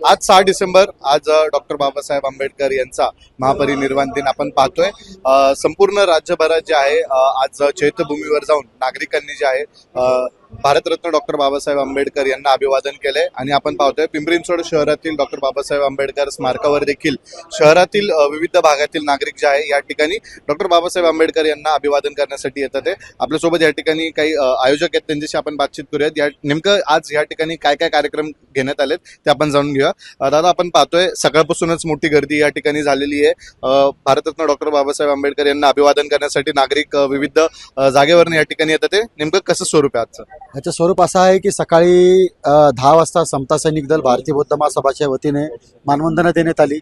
आज सहा डिसेंबर आज डॉक्टर बाबासाहेब आंबेडकर यांचा महापरिनिर्वाण दिन आपण पाहतोय. संपूर्ण राज्यभरात जे आहे आज चैत्यभूमीवर जाऊन नागरिकांनी जे आहे भारतरत्न डॉक्टर बाबासाहेब आंबेडकर यांना अभिवादन केलंय. आणि आपण पाहतोय पिंपरी चिंचवड शहरातील डॉक्टर बाबासाहेब आंबेडकर स्मारकावर देखील शहरातील विविध भागातील नागरिक जे आहे या ठिकाणी डॉक्टर बाबासाहेब आंबेडकर यांना अभिवादन करण्यासाठी येतात आहे. आपल्यासोबत या ठिकाणी काही आयोजक आहेत. त्यांच्याशी आपण बातचीत करूयात. या नेमकं आज या ठिकाणी काय काय कार्यक्रम घेण्यात आलेत ते आपण जाणून घेऊया. दादा आपण पाहतोय सकाळपासूनच मोठी गर्दी या ठिकाणी झालेली आहे. भारतरत्न डॉक्टर बाबासाहेब आंबेडकर यांना अभिवादन करण्यासाठी नागरिक विविध जागेवरून या ठिकाणी येतात ते नेमकं कसं स्वरूप आहे आजचं? ह्याचं स्वरूप असं आहे की सकाळी दहा वाजता समता सैनिक दल भारतीय बौद्ध महासभाच्या वतीने मानवंदना देण्यात आली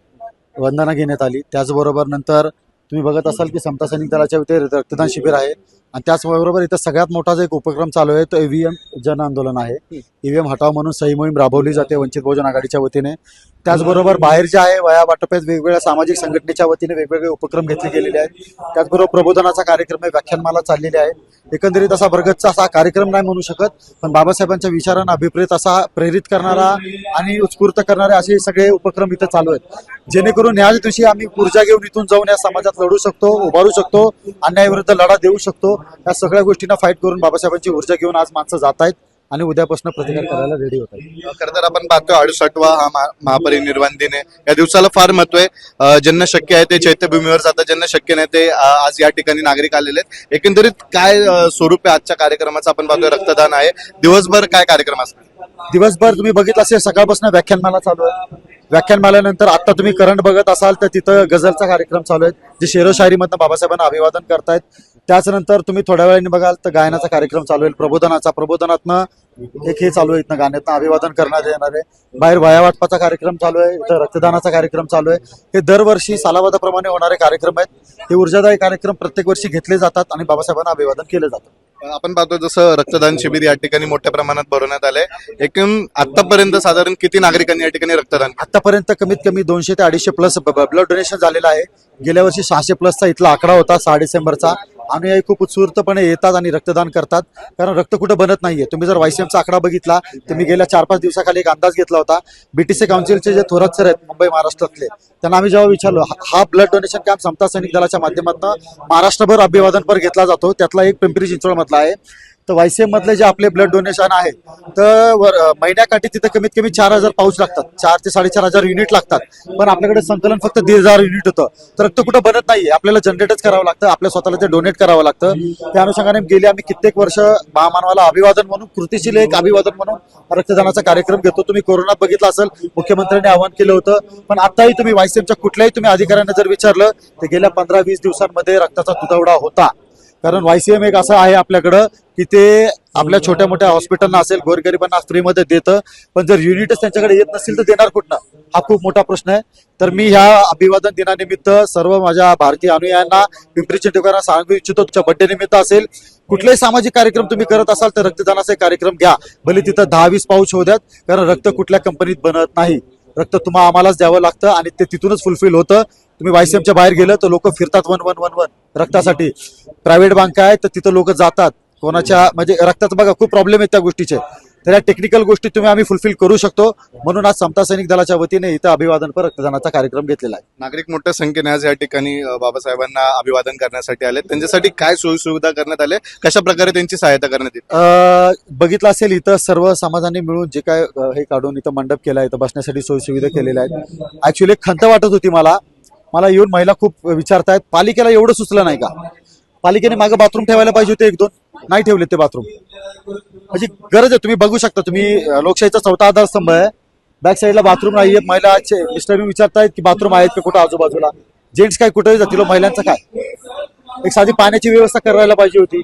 वंदना घेण्यात आली. त्याचबरोबर नंतर तुम्ही बघत असाल की समता सैनिक दलाच्या इथे रक्तदान शिबिर आहे. आणि त्याचबरोबर इथं सगळ्यात मोठा जो एक उपक्रम चालू आहे तो ईव्हीएम जन आंदोलन आहे. ईव्हीएम हटाव म्हणून सही मोहीम राबवली जाते वंचित बहुजन आघाडीच्या वतीने. त्याचबरोबर बाहेर जे आहे वया वाटपेत वेगवेगळ्या सामाजिक संघटनेच्या वतीने वेगवेगळे उपक्रम घेतले गेलेले आहेत. त्याचबरोबर प्रबोधनाचा कार्यक्रम आहे व्याख्यानमाला चाललेले आहे. एकंदरीत असा भरगतचा असा कार्यक्रम नाही म्हणू शकत पण बाबासाहेबांच्या विचारांना अभिप्रेत असा प्रेरित करणारा आणि उत्स्फूर्त करणारे असे सगळे उपक्रम इथं चालू आहेत. जेणेकरून याच दिवशी आम्ही ऊर्जा घेऊन इथून जाऊन या समाजात लढू शकतो उभारू शकतो अन्यायाविरुद्ध लढा देऊ शकतो. या सगळ्या गोष्टींना फाईट करून बाबासाहेबांची ऊर्जा घेऊन आज माणसं जात आहेत. आणि उद्यापासून प्रतिकार करायला रेडी होत खरं तर आपण पाहतोय अडुसष्टवा हा महा- महापरिनिर्वाण दिन आहे या दिवसाला फार महत्त्व आहे. अ, ज्यांना शक्य आहे ते चैत्यभूमीवर जातात ज्यांना शक्य नाही ते अ, आज या ठिकाणी नागरिक आलेले आहेत. एकंदरीत काय अ, स्वरूप आहे आजच्या कार्यक्रमाचं? आपण पाहतोय रक्तदान आहे. दिवसभर काय कार्यक्रम असणार दिवसभर तुम्ही बघितलं असेल सकाळपासून व्याख्यानमाला चालू आहे. व्याख्यानमाल्यानंतर आता तुम्ही करंट बघत असाल तर तिथं गझलचा कार्यक्रम चालू आहे जे शेरोशायरीमधनं बाबासाहेबांना अभिवादन करतायत. त्याचनंतर तुम्ही थोड्या वेळाने बघाल तर गायनाचा कार्यक्रम चालू आहे प्रबोधनाचा. प्रबोधनातनं एक हे चालू आहे इथनं गाण्यातनं अभिवादन करण्यात येणार आहे. बाहेर वया वाटपाचा कार्यक्रम चालू आहे इथं रक्तदानाचा कार्यक्रम चालू आहे. हे दरवर्षी सालावादाप्रमाणे होणारे कार्यक्रम आहेत. हे ऊर्जादायी कार्यक्रम प्रत्येक वर्षी घेतले जातात आणि बाबासाहेबांना अभिवादन केलं जातं. आपण पाहतो जसं रक्तदान शिबिर या ठिकाणी मोठ्या प्रमाणात भरवण्यात आलंय. एकूण आतापर्यंत साधारण किती नागरिकांनी या ठिकाणी रक्तदान आतापर्यंत कमीत कमी दोनशे ते अडीचशे प्लस ब्लड डोनेशन झालेलं आहे. गेल्या वर्षी सहाशे प्लसचा इथला आकडा होता सहा डिसेंबरचा. अनुयायी खूप उत्स्फूर्तपणे येतात आणि रक्तदान करतात. कारण रक्त कुठं बनत नाहीये. तुम्ही जर वायसीएमचा आकडा बघितला तर मी गेल्या चार पाच दिवसाखाली एक अंदाज घेतला होता. बीटीसी काउन्सिलचे जे थोरात सर आहेत मुंबई महाराष्ट्रातले त्यांना आम्ही जेव्हा विचारलो हा- ब्लड डोनेशन कॅम्प समता सैनिक दलाच्या माध्यमातून महाराष्ट्रभर अभिवादनपर घेतला जातो. त्यातला एक पिंपरी चिंचवड मधला आहे. तर वायसीएम मधले जे आपले ब्लड डोनेशन आहे तर महिन्याकाठी तिथे कमीत कमी चार हजार पाऊच लागतात. चार ते साडेचार हजार युनिट लागतात. पण आपल्याकडे संकलन फक्त दीड हजार युनिट होतं. तर रक्त कुठं बनत नाहीये. आपल्याला जनरेटच करावं लागतं आपल्या स्वतःला ते डोनेट करावं लागतं. त्या अनुषंगाने गेले आम्ही कित्येक वर्ष महामानवाला अभिवादन म्हणून कृतीशील एक अभिवादन म्हणून रक्तदानाचा कार्यक्रम घेतो. तुम्ही कोरोनात बघितला असेल मुख्यमंत्र्यांनी आवाहन केलं होतं. पण आताही तुम्ही वायसीएमच्या कुठल्याही तुम्ही अधिकाऱ्यांना जर विचारलं तर गेल्या पंधरा वीस दिवसांमध्ये रक्ताचा तुटवडा होता. कारण वायसीएम एक असं आहे आपल्याकडं की ते आपल्या छोट्या मोठ्या हॉस्पिटलना असेल गोरगरिबांना फ्रीमध्ये देतं. पण जर युनिटच त्यांच्याकडे येत नसेल तर देणार कुठनं? हा खूप मोठा प्रश्न आहे. तर मी ह्या अभिवादन दिनानिमित्त सर्व माझ्या भारतीय अनुयायांना पिंपरी चिंचवडकरांना सांगू इच्छितो तुमच्या बड्डे निमित्त असेल. कुठलेही सामाजिक कार्यक्रम तुम्ही करत असाल तर रक्तदानाचे कार्यक्रम घ्या. भले तिथं दहा वीस पाऊच होऊ द्यात कारण रक्त कुठल्या कंपनीत बनत नाही. रक्त तुम्हाला आम्हालाच द्यावं लागतं आणि ते तिथूनच फुलफिल होतं. तुम्ही वायसीएमच्या बाहेर गेलं तर लोक फिरतात वन वन वन वन रक्तासाठी. प्रायव्हेट बँक आहे तर तिथं लोक जातात. कोणाच्या म्हणजे रक्ताचं बघा खूप प्रॉब्लेम आहेत त्या गोष्टीचे. तर या टेक्निकल गोष्टी तुम्ही आम्ही फुलफिल करू शकतो. म्हणून आज समता सैनिक दलाच्या वतीने इथं अभिवादनपर रक्तदानाचा कार्यक्रम घेतलेला आहे. नागरिक मोठ्या संख्येने आज या ठिकाणी बाबासाहेबांना अभिवादन करण्यासाठी आले त्यांच्यासाठी काय सोयी सुविधा करण्यात आले कशा प्रकारे त्यांची सहायता करण्यात येईल? बघितलं असेल इथं सर्व समाजांनी मिळून जे काय हे काढून इथं मंडप केला इथं बसण्यासाठी सोयी सुविधा केलेल्या आहेत. ऍक्च्युली खंत वाटत होती मला. मला येऊन महिला खूप विचारतायत पालिकेला एवढं सुचलं नाही का? पालिकेने मागे बाथरूम ठेवायला पाहिजे होते एक दोन नाही ठेवले ते बाथरूम. म्हणजे गरज आहे तुम्ही बघू शकता तुम्ही लोकशाहीचा चौथा आधारस्तंभ आहे. बॅक साईडला बाथरूम नाहीये महिला मिस्टर विचारतायत की बाथरूम आहेत का कुठं आजूबाजूला? जेंट्स काय कुठेही जातील महिलांचं काय? एक साधी पाण्याची व्यवस्था करायला पाहिजे होती.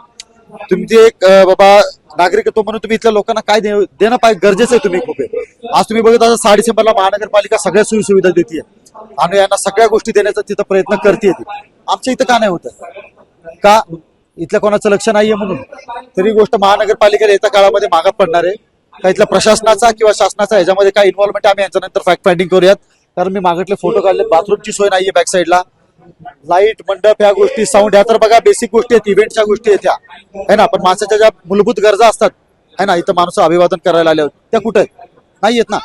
तुमची एक बाबा नागरिकत्व म्हणून तुम्ही इथल्या लोकांना काय दे- देणं पाहिजे गरजेचं आहे तुम्ही खूप आज तुम्ही बघत असाल सहा डिसेंबरला महानगरपालिका सगळ्या सोयी सुविधा देते आणि यांना सगळ्या गोष्टी देण्याचा तिथं प्रयत्न करते आमच्या इथं का नाही होत? का? इथल्या कोणाचं लक्ष नाहीये म्हणून. तरी गोष्ट महानगरपालिकेला येत्या काळामध्ये मागात पडणार आहे. का इथल्या प्रशासनाचा किंवा शासनाचा ह्याच्यामध्ये काय इन्व्हॉल्वमेंट आम्ही यांच्यानंतर फॅक्ट फाइंडिंग करूयात. कारण मी मागितले फोटो काढले बाथरूमची सोय नाहीये बॅक साईडला लाइट मंडप ह्या गोष्टी साऊंड ह्या तर बघा बेसिक गोष्टी आहेत इव्हेंटच्या गोष्टी आहेत ह्या. है ना? पण माणसाच्या ज्या मूलभूत गरजा असतात है ना? इथं माणसं अभिवादन करायला आले होते. त्या कुठे नाही आहेत ना?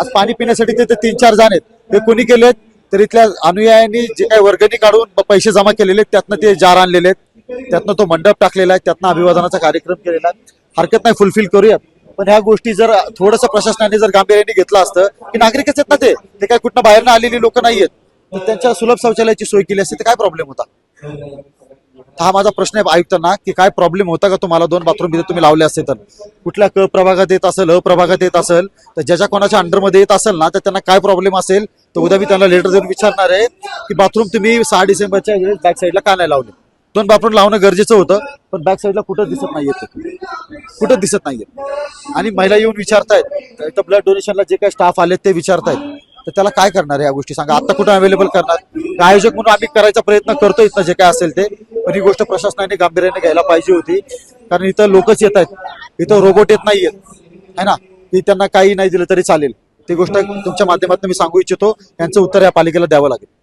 आज पाणी पिण्यासाठी ते तीन चार जण आहेत. ते कोणी केलेत तर इथल्या अनुयायांनी जे काही वर्गणी काढून पैसे जमा केलेले आहेत त्यातनं ते जार आणलेले आहेत. त्यातनं तो मंडप टाकलेला आहे त्यातनं अभिवादनाचा कार्यक्रम केलेला आहे. हरकत नाही फुलफिल करूया पण ह्या गोष्टी जर थोडंसं प्रशासनाने जर गांभीर्याने घेतलं असतं की नागरिकच आहेत ना ते? काय कुठनं बाहेरनं आलेली लोक नाहीयेत तर त्यांच्या सुलभ शौचालयाची सोय केली असते तर काय प्रॉब्लेम होता? हा माझा प्रश्न आहे आयुक्तांना की काय प्रॉब्लेम होता का तुम्हाला? दोन बाथरूम तिथे तुम्ही लावले असते तर. कुठल्या क प्रभागात येत असेल अ प्रभागात येत असेल तर ज्याच्या कोणाच्या अंडरमध्ये येत असेल ना तर त्यांना काय प्रॉब्लेम असेल तर उद्या मी त्यांना लेटर देऊन विचारणार आहे की बाथरूम तुम्ही सहा डिसेंबरच्या वेळेस बॅक साईडला का नाही लावले? दोन बाथरूम लावणं गरजेचं होतं पण बॅक साईडला कुठं दिसत नाहीये ते. कुठं दिसत नाहीये. आणि महिला येऊन विचारतायत तर ब्लड डोनेशनला जे काही स्टाफ आले ते विचारतायत. तर त्याला काय करणार या गोष्टी? सांगा आता कुठं अवेलेबल करणार? आयोजक म्हणून आम्ही करायचा प्रयत्न करतो इथं जे काय असेल ते. पण ही गोष्ट प्रशासनाने गांभीर्याने घ्यायला पाहिजे होती. कारण इथं लोकच येत आहेत. इथं रोबोट येत नाहीयेत. है ना? की त्यांना काही नाही दिलं तरी चालेल. ती गोष्ट तुमच्या माध्यमातून मी सांगू इच्छितो. यांचं उत्तर या पालिकेला द्यावं लागेल.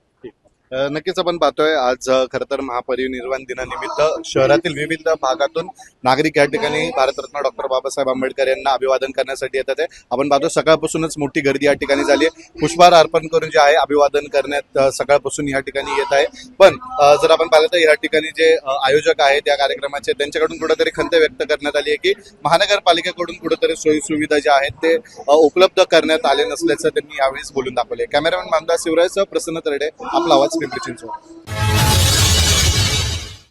नक्कीच आपण पाहतोय आज खर तर महापरिनिर्वाण दिनानिमित्त शहरातील विविध भागातून नागरिक या ठिकाणी भारतरत्न डॉक्टर बाबासाहेब आंबेडकर यांना अभिवादन करण्यासाठी येतात आहे. आपण पाहतो सकाळपासूनच मोठी गर्दी या ठिकाणी झाली आहे. पुष्पहार अर्पण करून जे आहे अभिवादन करण्यात सकाळपासून या ठिकाणी येत आहे. पण जर आपण पाहिलं तर या ठिकाणी जे आयोजक आहेत या कार्यक्रमाचे त्यांच्याकडून कुठेतरी खंत व्यक्त करण्यात आली आहे की महानगरपालिकेकडून कुठेतरी सोयी सुविधा ज्या आहेत ते उपलब्ध करण्यात आले नसल्याचं त्यांनी यावेळेस बोलून दाखवले कॅमेरामॅन मामदार शिवराजसह प्रसन्न तरडे आपला आवाज. पिंपरी चिंचवड